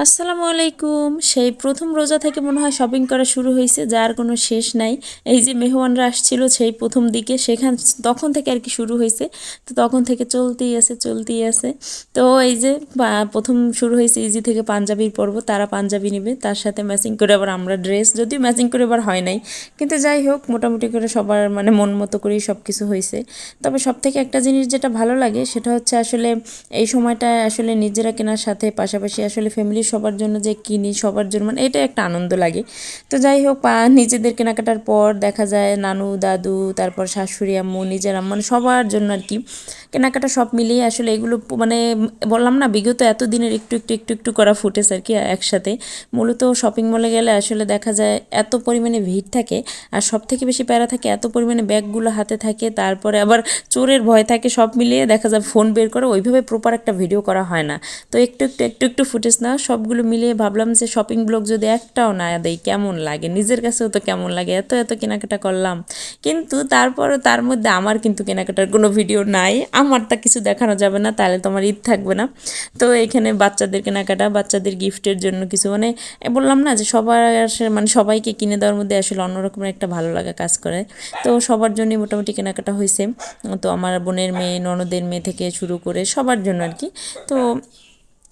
আসসালামু আলাইকুম। সেই প্রথম রোজা থেকে মনে হয় শপিং করা শুরু হয়েছে, যার কোনো শেষ নাই। এই যে মেহমানরা আসছিল সেই প্রথম দিকে, সেখান তখন থেকে আর কি শুরু হয়েছে। তো তখন থেকে চলতেই আছে চলতেই আছে। তো এই যে প্রথম শুরু হয়েছে ইজি থেকে পাঞ্জাবির পর্ব, তারা পাঞ্জাবি নেবে, তার সাথে ম্যাচিং করে আবার আমরা ড্রেস যদিও ম্যাচিং করে আবার হয় নাই। কিন্তু যাই হোক, মোটামুটি করে সবার মানে মন মতো করেই সব কিছু হয়েছে। তবে সব থেকে একটা জিনিস যেটা ভালো লাগে, সেটা হচ্ছে আসলে এই সময়টা আসলে নিজেরা কেনার সাথে, পাশাপাশি আসলে ফ্যামিলি সবার জন্য যে কিনি, সবার জন্য মানে এটা একটা আনন্দ লাগে। তো যাই হোক নিজেদের কেনাকাটার পর দেখা যায় নানু, দাদু, তারপর শাশুড়ি, আম্মু, নিজের আম্মু মানে সবার জন্য আর কি। কেনাকাটা সব মিলিয়ে আসলে এগুলো মানে বললাম না, বিগত এত দিনের একটু একটু একটু একটু করা ফুটেজ আর কি একসাথে। মূলত শপিং মলে গেলে আসলে দেখা যায় এত পরিমাণে ভিড় থাকে, আর সব থেকে বেশি প্যারা থাকে এত পরিমাণে ব্যাগগুলো হাতে থাকে, তারপরে আবার চোরের ভয় থাকে, সব মিলিয়ে দেখা যায় ফোন বের করে ওইভাবে প্রপার একটা ভিডিও করা হয় না। তো একটু একটু একটু একটু ফুটেজ না সবগুলো মিলিয়ে ভাবলাম যে শপিং ব্লগ যদি একটাও না দেয় কেমন লাগে? নিজের কাছেও তো কেমন লাগে? এত এত কেনাকাটা করলাম। কিন্তু তারপরও তার মধ্যে আমার কিন্তু কেনাকাটার কোনো ভিডিও নাই। আমার তা কিছু দেখানো যাবে না, তাহলে তো আমার ঈদ থাকবে না। তো এখানে বাচ্চাদের কেনাকাটা, বাচ্চাদের গিফটের জন্য কিছু মানে বললাম না যে সবার মানে সবাইকে কিনে দেওয়ার মধ্যে আসলে অন্যরকমের একটা ভালো লাগা কাজ করে। তো সবার জন্যই মোটামুটি কেনাকাটা হয়েছে তো আমার বোনের মেয়ে, ননদের মেয়ে থেকে শুরু করে সবার জন্য আর কি। তো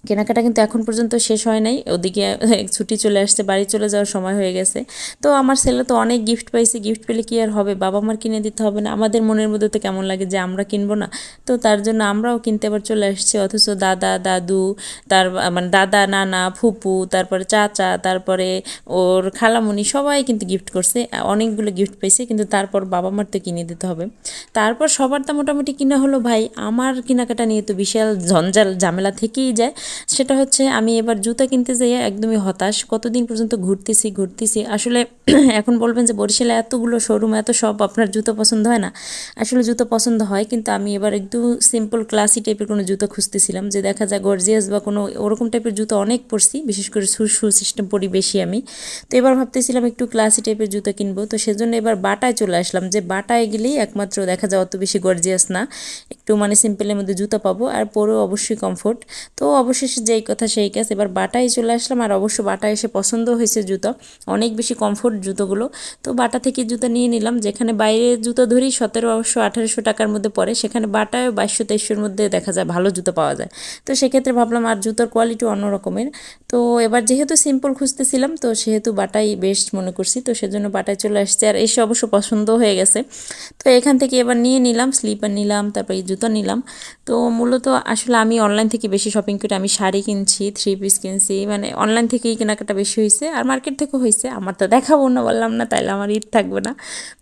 কেনাকাটা কিন্তু এখন পর্যন্ত শেষ হয় নাই। ওদিকে ছুটি চলে আসছে, বাড়ি চলে যাওয়ার সময় হয়ে গেছে। তো আমার ছেলে তো অনেক গিফট পাইছে গিফট পেলে কি আর হবে? বাবা মার কিনে দিতে হবে না। আমাদের মনের মধ্যে তো কেমন লাগে যে আমরা কিনবো না। তো তার জন্য আমরাও কিনতে আবার চলে আসছি। অথচ দাদা, দাদু, তার মানে দাদা, নানা, ফুপু, তারপরে চাচা, তারপরে ওর খালামণি সবাই কিন্তু গিফট করছে। অনেকগুলো গিফট পেয়েছে কিন্তু তারপর বাবা মার তো কিনে দিতে হবে। তারপর সবার তো মোটামুটি কিনা হলো ভাই। আমার কেনাকাটা নিয়ে তো বিশাল ঝঞ্ঝাল ঝামেলা থেকেই যায়। সেটা হচ্ছে আমি এবার জুতা কিনতে যাই একদমই হতাশ। কতদিন পর্যন্ত ঘুরতেছি ঘুরতেছি। আসলে এখন বলবেন যে বরিশালে এতগুলো শোরুম এত সব আপনার জুতো পছন্দ হয় না? আসলে জুতো পছন্দ হয়, কিন্তু আমি এবার একটু সিম্পল ক্লাসি টাইপের কোনো জুতো খুঁজতেছিলাম যে দেখা যায় গর্জিয়াস বা কোনো ওরকম টাইপের জুতো অনেক পরছি, বিশেষ করে সু সু সিস্টেম পরি বেশি আমি। তো এবার ভাবতেছিলাম একটু ক্লাসি টাইপের জুতো কিনবো। তো সেজন্য এবার বাটায় চলে আসলাম যে বাটায় গেলেই একমাত্র দেখা যায় অত বেশি গর্জিয়াস না। একটু মানে সিম্পলের মধ্যে জুতো পাবো আর পরেও অবশ্যই কমফোর্ট তো অবশেষে যেই কথা সেই কাজ। এবার বাটায় চলে আসলাম আর অবশ্য বাটা এসে পছন্দ হয়েছে জুতো। অনেক বেশি কমফোর্ট জুতোগুলো। তো বাটা থেকে জুতো নিয়ে নিলাম, যেখানে বাইরে জুতো ধরি সতেরো অবশ্য আঠারোশো টাকার মধ্যে পড়ে, সেখানে বাটায় বাইশশো তেইশশোর মধ্যে দেখা যায় ভালো জুতো পাওয়া যায়। তো সেক্ষেত্রে ভাবলাম আর জুতোর কোয়ালিটি অন্য রকমের। তো এবার যেহেতু সিম্পল খুঁজতেছিলাম, তো সেহেতু বাটাই বেস্ট মনে করছি। তো সেজন্য বাটায় চলে আসছে আর এসে অবশ্য পছন্দ হয়ে গেছে। তো এখান থেকে এবার নিয়ে নিলাম স্লিপার নিলাম, তারপর জুতো নিলাম। তো মূলত আসলে আমি অনলাইন থেকে বেশি শপিং করি, আমি শাড়ি কিনছি থ্রি পিস কিনছি মানে অনলাইন থেকেই কেনাকাটা বেশি হয়েছে আর মার্কেট থেকেও হয়েছে আমার তো দেখাবো না, বললাম না, তাইলে আমার ঈদ থাকবে না।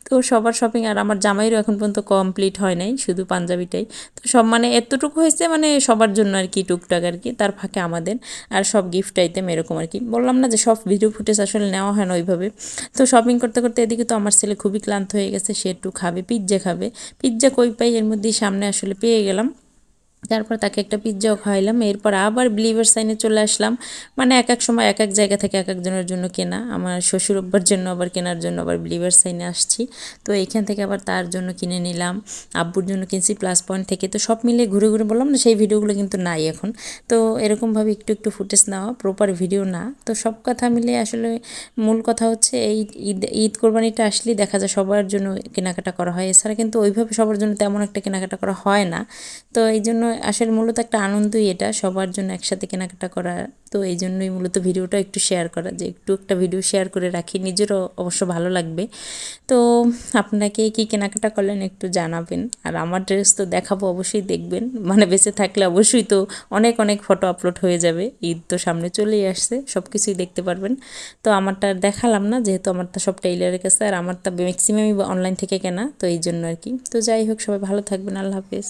তো সবার শপিং আর আমার জামাইরও এখন পর্যন্ত কমপ্লিট হয় নাই, শুধু পাঞ্জাবিটাই। তো সব মানে এতটুকু হয়েছে মানে সবার জন্য আর কি, টুকটাক আর কি, তার ফাঁকে আমাদের। আর সব গিফট আইতেম এরকম আর কি। বললাম না যে সব ভিডিও ফুটেজ আসলে নেওয়া হয় না ওইভাবে। তো শপিং করতে করতে এদিকে তো আমার ছেলে খুবই ক্লান্ত হয়ে গেছে, সে একটু খাবে পিৎজা খাবে। পিৎজা কই পাই? এর মধ্যেই সামনে আসলে পেয়ে গেলাম। তারপর তাকে একটা পিৎজাও খাওয়াইলাম। এরপর আবার বিলিভার সাইনে চলে আসলাম। মানে এক এক সময় এক এক জায়গা থেকে এক একজনের জন্য কেনা। আমার শ্বশুর অব্বার জন্য আবার কেনার জন্য আবার বিলিভার সাইনে আসছি। তো এইখান থেকে আবার তার জন্য কিনে নিলাম। আব্বুর জন্য কিনছি প্লাস পয়েন্ট থেকে। তো সব মিলে ঘুরে ঘুরে বললাম না, সেই ভিডিওগুলো কিন্তু নাই এখন। তো এরকমভাবে একটু একটু ফুটেজ নেওয়া প্রপার ভিডিও না। তো সব কথা মিলে আসলে মূল কথা হচ্ছে, এই ঈদ ঈদ কোরবানিটা আসলেই দেখা যায় সবার জন্য কেনাকাটা করা হয়। এছাড়া কিন্তু ওইভাবে সবার জন্য তেমন একটা কেনাকাটা করা হয় না। তো এই জন্য আসলে মূলত একটা আনন্দই এটা, সবার জন্য একসাথে কেনাকাটা করা। তো এই জন্যই মূলত ভিডিওটা একটু শেয়ার করা, যে একটু একটা ভিডিও শেয়ার করে রাখি, নিজেরও অবশ্য ভালো লাগবে। তো আপনাকে কি কেনাকাটা করলেন একটু জানাবেন, আর আমার ড্রেস তো দেখাবো অবশ্যই দেখবেন মানে বেঁচে থাকলে অবশ্যই তো অনেক অনেক ফটো আপলোড হয়ে যাবে, ঈদ তো সামনে চলেই আসছে সব কিছুই দেখতে পারবেন। তো আমারটা দেখালাম না, যেহেতু আমারটা সব টেইলারের কাছে, আর আমারটা ম্যাক্সিমামই অনলাইন থেকে কেনা, তো এই জন্য আর কি। তো যাই হোক, সবাই ভালো থাকবেন, আল্লাহ হাফেজ।